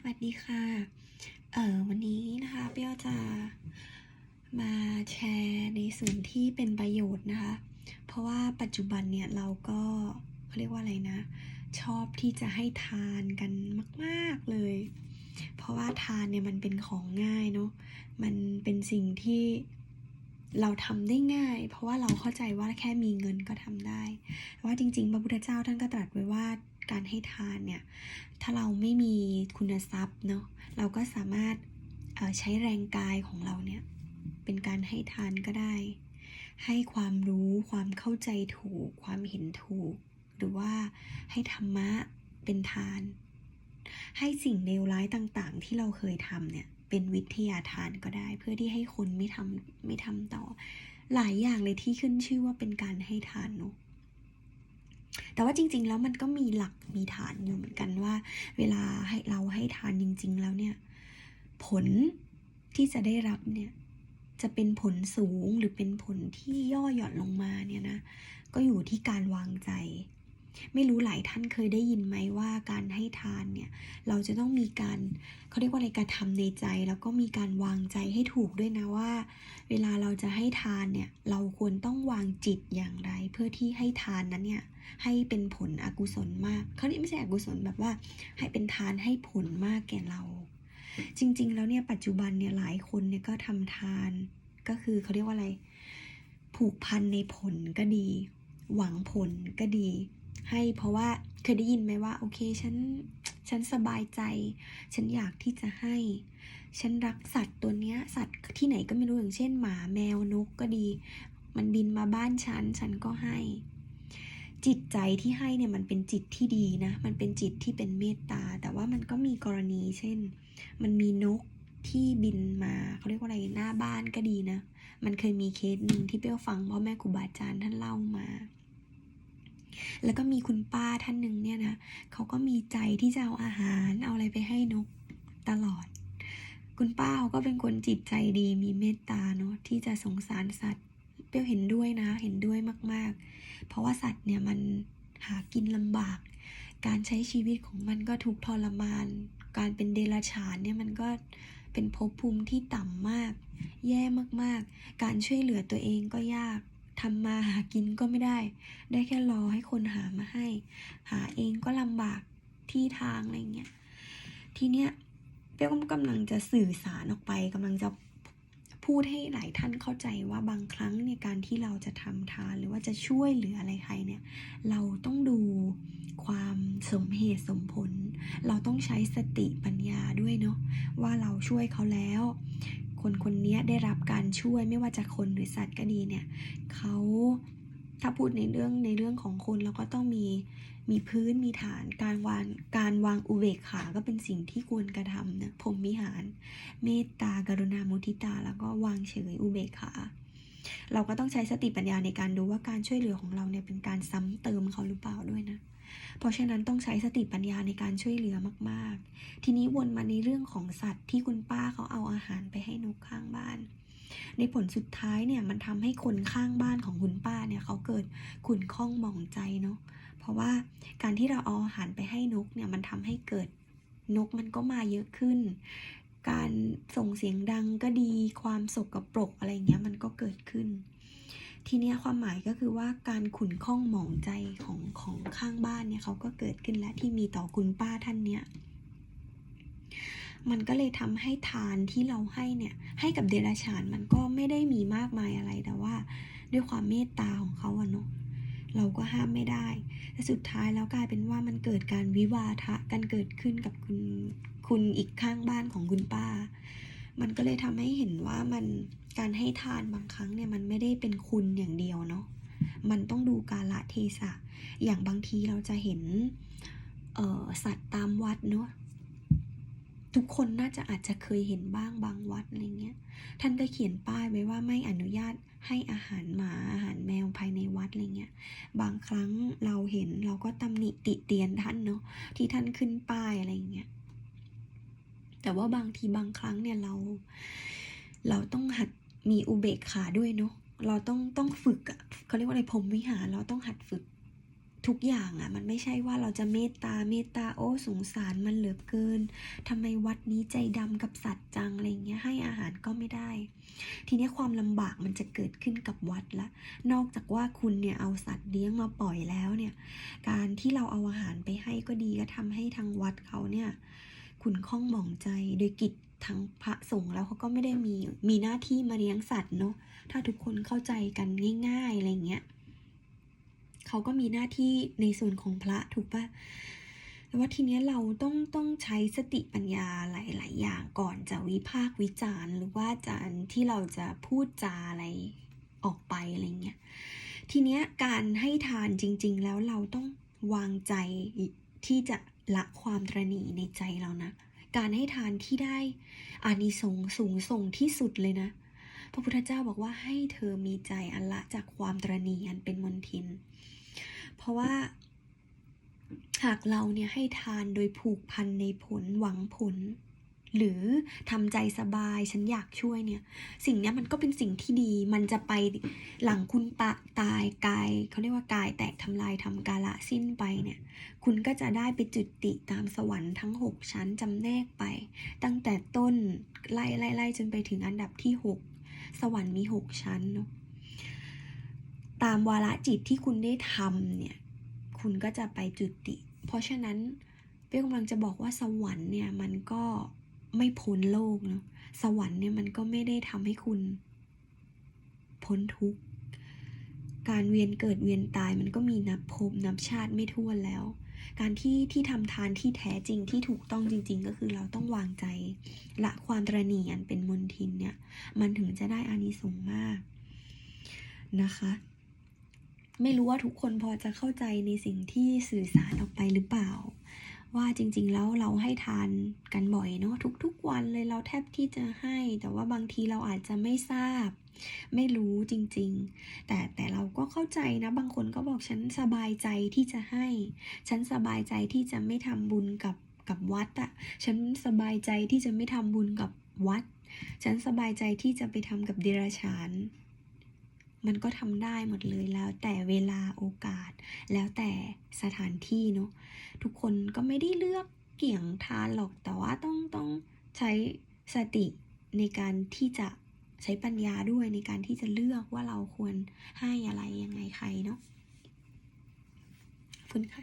สวัสดีค่ะ เอ่อวันนี้นะคะเปียวจะมาแชร์ในส่วนที่เป็นประโยชน์นะคะ เพราะว่าปัจจุบันเนี่ยเราก็เขาเรียกว่าอะไรนะ ชอบที่จะให้ทานกันมาก ๆเลย เพราะว่าทานเนี่ยมันเป็นของง่ายเนาะ มันเป็นสิ่งที่เราทำได้ง่าย เพราะว่าเราเข้าใจว่าแค่มีเงินก็ทำได้แต่ว่าจริง ๆ พระพุทธเจ้าท่านก็ตรัสไว้ว่า การให้ทานเนี่ย ถ้าเราไม่มีคุณทรัพย์เนาะ เราก็สามารถใช้แรงกายของเราเนี่ย เป็นการให้ทานก็ได้ ให้ความรู้ความเข้าใจถูก ความเห็นถูก หรือว่าให้ธรรมะเป็นทาน ให้สิ่งเลวร้ายต่างๆ ที่เราเคยทำเนี่ย เป็นวิทยาทานก็ได้ เพื่อที่ให้คนไม่ทำไม่ทำต่อ หลายอย่างเลยที่ขึ้นชื่อว่าเป็นการให้ทานเนาะ แต่ว่าจริง ๆ แล้วมันก็มีหลักมีฐานอยู่เหมือนกันว่า เวลาให้เราให้ทานจริง ๆ แล้วเนี่ย ผลที่จะได้รับเนี่ยจะเป็นผลสูงหรือเป็นผลที่ย่อหย่อนลงมาเนี่ยนะ ก็อยู่ที่การวางใจ ไม่รู้หลายท่านเคยได้ยินไหมว่าการให้ทานเนี่ยเราจะต้องมีการเขาเรียกว่าอะไรการทำในใจ แล้วก็มีการวางใจให้ถูกด้วยนะว่า เวลาเราจะให้ทานเนี่ยเราควรต้องวางจิตอย่างไร เพื่อที่ให้ทานนั้นเนี่ยให้เป็นผลอกุศลมากเขาเรียกไม่ใช่อกุศลแบบว่า ให้เป็นทานให้ผลมากแก่เรา จริง ๆ แล้วเนี่ยปัจจุบันเนี่ยหลายคนเนี่ยก็ทำทานก็คือเขาเรียกว่าอะไร ผูกพันในผลก็ดี หวังผลก็ดี ให้เพราะว่าเคยได้ยินไหมว่า โอเคฉันฉันสบายใจ ฉันอยากที่จะให้ ฉันรักสัตว์ตัวเนี้ย สัตว์ที่ไหนก็ไม่รู้อย่างเช่น หมาแมวนกก็ดี มันบินมาบ้านฉัน ฉันก็ให้ จิตใจที่ให้เนี่ยมันเป็นจิตที่ดีนะ มันเป็นจิตที่เป็นเมตตา แต่ว่ามันก็มีกรณีเช่น มันมีนกที่บินมาเขาเรียกว่าอะไรหน้าบ้านก็ดีนะ มันเคยมีเคสหนึ่งที่เปี้ยวฟังพ่อแม่ครูบาอาจารย์ท่านเล่ามา แล้วก็มีคุณป้าท่านหนึ่งเนี่ยนะเขาก็มีใจที่จะเอาอาหารเอาอะไรไปให้นกตลอด คุณป้าเขาก็เป็นคนจิตใจดีมีเมตตาเนาะที่จะสงสารสัตว์ เปรี้ยวเห็นด้วยนะ เห็นด้วยมากๆ เพราะว่าสัตว์เนี่ยมันหากินลำบาก การใช้ชีวิตของมันก็ทุกทรมาน การเป็นเดรัจฉานเนี่ยมันก็เป็นภพภูมิที่ต่ำมาก แย่มากๆ การช่วยเหลือตัวเองก็ยาก ทำมาหากินก็ไม่ได้ ได้แค่รอให้คนหามาให้ หาเองก็ลำบากที่ทางอะไรเงี้ย ทีเนี้ยเปี้ยก็กำลังจะสื่อสารออกไปกำลังจะพูดให้หลายท่านเข้าใจว่าบางครั้งเนี่ยการที่เราจะทำทานหรือว่าจะช่วยเหลืออะไรใครเนี่ย เราต้องดูความสมเหตุสมผล เราต้องใช้สติปัญญาด้วยเนาะว่าเราช่วยเขาแล้ว คนคนนี้ได้รับการช่วยไม่ว่าจะคนหรือสัตว์ก็ดีเนี่ยเขาถ้าพูดในเรื่องในเรื่องของคนเราก็ต้องมีมีพื้นมีฐานการวางการวางอุเบกขาก็เป็นสิ่งที่ควรกระทำนะพรมิหาร เมตตากรุณามุทิตาแล้วก็วางเฉยอุเบกขา เราก็ต้องใช้สติปัญญาในการดูว่าการช่วยเหลือของเราเนี่ยเป็นการซ้ำเติมเขาหรือเปล่าด้วยนะ เพราะฉะนั้นต้องใช้สติปัญญาในการช่วยเหลือมาก ๆ ทีนี้วนมาในเรื่องของสัตว์ที่คุณป้าเขาเอาอาหารไปให้นกข้างบ้าน ในผลสุดท้ายเนี่ยมันทำให้คนข้างบ้านของคุณป้าเนี่ยเขาเกิดขุ่นข้องหมองใจเนาะ เพราะว่าการที่เราเอาอาหารไปให้นกเนี่ยมันทำให้เกิดนกมันก็มาเยอะขึ้น การส่งเสียงดังก็ดี ความสกปรกอะไรเงี้ยมันก็เกิดขึ้น ทีเนี้ยความหมายก็คือว่าการขุนข้องหมองใจของของข้างบ้านเนี่ยเขาก็เกิดขึ้นแล้วที่มีต่อคุณป้าท่านเนี่ยมันก็เลยทำให้ทานที่เราให้เนี่ยให้กับเดรัจฉานมันก็ไม่ได้มีมากมายอะไรแต่ว่า ด้วยความเมตตาของเขาอะเนาะเราก็ห้ามไม่ได้แต่สุดท้ายแล้วกลายเป็นว่ามันเกิดการวิวาทะกันเกิดขึ้นกับคุณ คุณอีกข้างบ้านของคุณป้า มันก็เลยทำให้เห็นว่ามันการให้ทานบางครั้งเนี่ยมันไม่ได้เป็นคุณอย่างเดียวเนาะ มันต้องดูกาลเทศะ อย่างบางทีเราจะเห็นสัตว์ตามวัดเนาะทุกคนน่าจะอาจจะเคยเห็นบ้างบางวัดอะไรเงี้ย ท่านก็เขียนป้ายไว้ว่าไม่อนุญาตให้อาหารหมาอาหารแมวภายในวัดอะไรเงี้ย บางครั้งเราเห็นเราก็ตำหนิติเตียนท่านเนาะที่ท่านขึ้นป้ายอะไรเงี้ย แต่ว่าบางทีบางครั้งเนี่ยเรา เราต้องหัดมีอุเบกขาด้วยเนาะเราต้องต้องฝึกอะเขาเรียกว่าอะไรพรมวิหารเราต้องหัดฝึกทุกอย่างอะ่ะมันไม่ใช่ว่าเราจะเมตตาเมตตาโอ้สงสารมันเหลือเกินทำไมวัดนี้ใจดำกับสัตว์จังอะไรเงี้ยให้อาหารก็ไม่ได้ ทีนี้ความลำบากมันจะเกิดขึ้นกับวัดละ นอกจากว่าคุณเนี่ยเอาสัตว์เลี้ยงมาปล่อยแล้วเนี่ย การที่เราเอาอาหารไปให้ก็ดีก็ทำให้ทางวัดเขาเนี่ย ขุนข้องหมองใจโดยกิจทางพระสงฆ์แล้วเขาก็ไม่ได้มีมีหน้าที่มาเลี้ยงสัตว์เนาะถ้าทุกคนเข้าใจกันง่ายๆอะไรเงี้ยเขาก็มีหน้าที่ในส่วนของพระถูกปะแต่ว่าทีเนี้ยเราต้องต้องใช้สติปัญญาหลาย ๆ อย่างก่อนจะวิพากวิจารณ์ หรือว่าจารที่เราจะพูดจาอะไรออกไปอะไรเงี้ยทีเนี้ยการให้ทานจริง ๆ แล้วเราต้องวางใจที่จะ ละความตรณีในใจเรานะ การให้ทานที่ได้อานิสงส์สูงส่งที่สุดเลยนะ พระพุทธเจ้าบอกว่าให้เธอมีใจอันละจากความตรณีอันเป็นมนทิน เพราะว่าหากเราเนี่ยให้ทานโดยผูกพันในผลหวังผล หรือทำใจสบายฉันอยากช่วยเนี่ย สิ่งนี้มันก็เป็นสิ่งที่ดี มันจะไปหลังคุณปะตายกายเขาเรียกว่ากายแตกทำลายทำกาละสิ้นไปเนี่ย คุณก็จะได้ไปจุติตามสวรรค์ทั้ง 6 ชั้นจำแนกไป ตั้งแต่ต้นไล่ไล่ไล่จนไปถึงอันดับที่ 6 สวรรค์มี 6 ชั้นเนาะตามวาระจิตที่คุณได้ทำเนี่ย คุณก็จะไปจุติ เพราะฉะนั้นเป้กำลังจะบอกว่าสวรรค์เนี่ยมันก็ ไม่พ้นโลกนะสวรรค์เนี่ยมันก็ไม่ได้ทำให้คุณ พ้นทุกข์การเวียนเกิดเวียนตายมันก็มีนับภพนับชาติไม่ท้วนแล้ว การที่ที่ทำทานที่แท้จริงที่ถูกต้องจริง ๆ ก็คือเราต้องวางใจ ละความตระหนี่อันเป็นมนทินเนี่ย มันถึงจะได้อานิสงส์มากนะคะ ไม่รู้ว่าทุกคนพอจะเข้าใจในสิ่งที่สื่อสารออกไปหรือเปล่า ว่าจริงๆแล้วเราให้ทานกันบ่อยเนาะทุกๆวันเลยเราแทบที่จะให้ แต่ว่าบางทีเราอาจจะไม่ทราบ ไม่รู้จริงๆ แต่แต่เราก็เข้าใจนะบางคนก็บอกฉันสบายใจที่จะให้ ฉันสบายใจที่จะไม่ทำบุญกับกับวัดอะ่ะฉันสบายใจที่จะไม่ทำบุญกับวัด ฉันสบายใจที่จะไปทำกับเดรัจฉาน มันก็ทำได้หมดเลยแล้วแต่เวลาโอกาส แล้วแต่สถานที่เนาะทุกคนก็ไม่ได้เลือกเกี่ยงทานหรอกแต่ว่าต้องต้องใช้สติในการที่จะใช้ปัญญาด้วยในการที่จะเลือกว่าเราควรให้อะไรยังไงใครเนาะคุณค่ะ